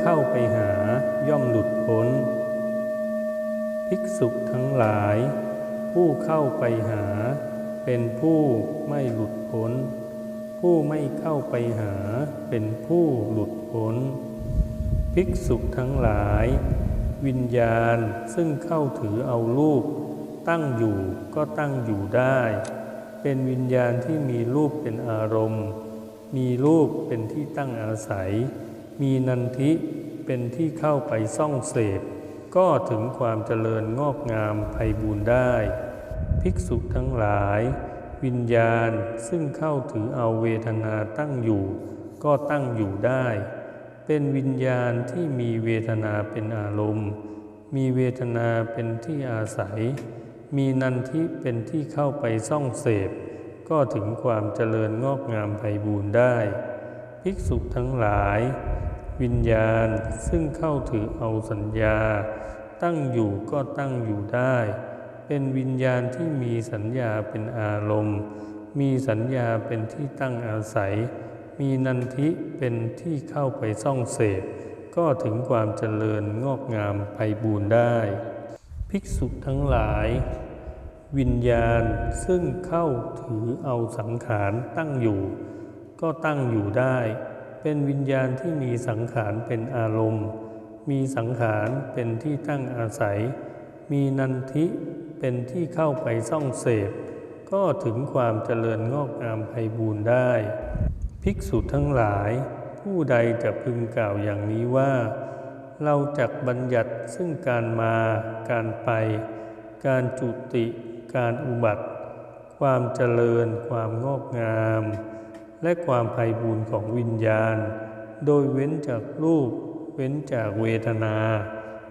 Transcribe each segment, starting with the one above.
เข้าไปหาย่อมหลุดพ้น ภิกษุทั้งหลาย ผู้เข้าไปหา เป็นผู้ไม่หลุดพ้น ผู้ไม่เข้าไปหา เป็นผู้หลุดพ้น ภิกษุทั้งหลาย วิญญาณซึ่งเข้าถือเอารูป ตั้งอยู่ก็ตั้งอยู่ได้ เป็นวิญญาณที่มีรูปเป็นอารมณ์ มีรูปเป็นที่ตั้งอาศัย มีนันทิเป็นที่เข้าไปซ่องเสพ ก็ถึงความเจริญงอกงามไพบูรได้ ภิกษุทั้งหลาย วิญญาณซึ่งเข้าถือเอาเวทนาตั้งอยู่ ก็ตั้งอยู่ได้ เป็นวิญญาณที่มีเวทนาเป็นอารมณ์ มีเวทนาเป็นที่อาศัย มีนันทิเป็นที่เข้าไปซ่องเสพ ก็ถึงความเจริญงอกงามไพบูรได้ ภิกษุทั้งหลาย วิญญาณซึ่งเข้าถือเอาสัญญา ตั้งอยู่ก็ตั้งอยู่ได้ เป็นวิญญาณที่มีสัญญาเป็นอารมณ์ มีสัญญาเป็นที่ตั้งอาศัย มีนันทิเป็นที่เข้าไปซ่องเสพก็ถึงความเจริญงอกงามไพบูรได้ ภิกษุทั้งหลาย วิญญาณซึ่งเข้าถือเอาสังขารตั้งอยู่ ก็ตั้งอยู่ได้ เป็นวิญญาณที่มีสังขารเป็นอารมณ์ มีสังขารเป็นที่ตั้งอาศัย มีนันทิเป็นที่เข้าไปซ่องเสพ ก็ถึงความเจริญงอกงามไพบูรณ์ได้ ภิกษุทั้งหลาย ผู้ใดจะพึงกล่าวอย่างนี้ว่า เราจักบัญญัติซึ่งการมา การไป การจุติ การอุบัติ ความเจริญความงอกงาม และความไพบูรณ์ของวิญญาณ โดยเว้นจากรูป เว้นจากเวทนา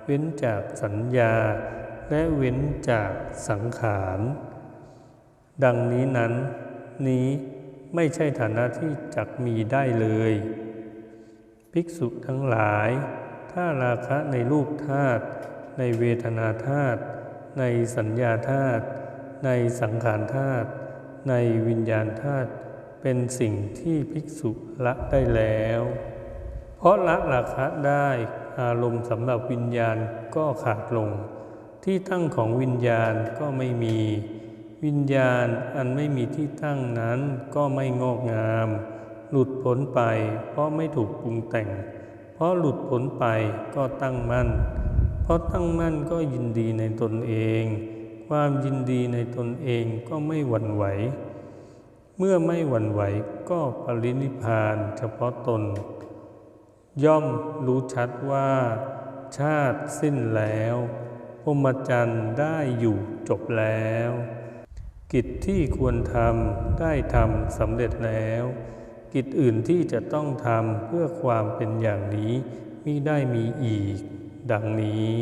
เว้นจากสัญญา และเว้นจากสังขาร ดังนี้นั้น นี้ไม่ใช่ฐานะที่จักมีได้เลย ภิกษุทั้งหลาย ถ้าราคะในรูปธาตุในเวทนาธาตุในสัญญาธาตุในสังขารธาตุในวิญญาณธาตุ เป็นสิ่งที่ภิกษุละได้แล้ว เพราะละราคะได้อารมณ์สำหรับวิญญาณก็ขาดลง ที่ตั้งของวิญญาณก็ไม่มี วิญญาณอันไม่มีที่ตั้งนั้นก็ไม่งอกงาม หลุดพ้นไปเพราะไม่ถูกปรุงแต่ง เพราะหลุดพ้นไปก็ตั้งมั่น เพราะตั้งมั่นก็ยินดีในตนเอง ความยินดีในตนเองก็ไม่หวั่นไหว เมื่อไม่หวั่นไหวก็ปรินิพานเฉพาะตน ย่อมรู้ชัดว่า ชาติสิ้นแล้วพรหมจรรย์ได้อยู่จบแล้ว กิจที่ควรทำได้ทำสำเร็จแล้ว กิจอื่นที่จะต้องทำเพื่อความเป็นอย่างนี้มิได้มีอีก ดังนี้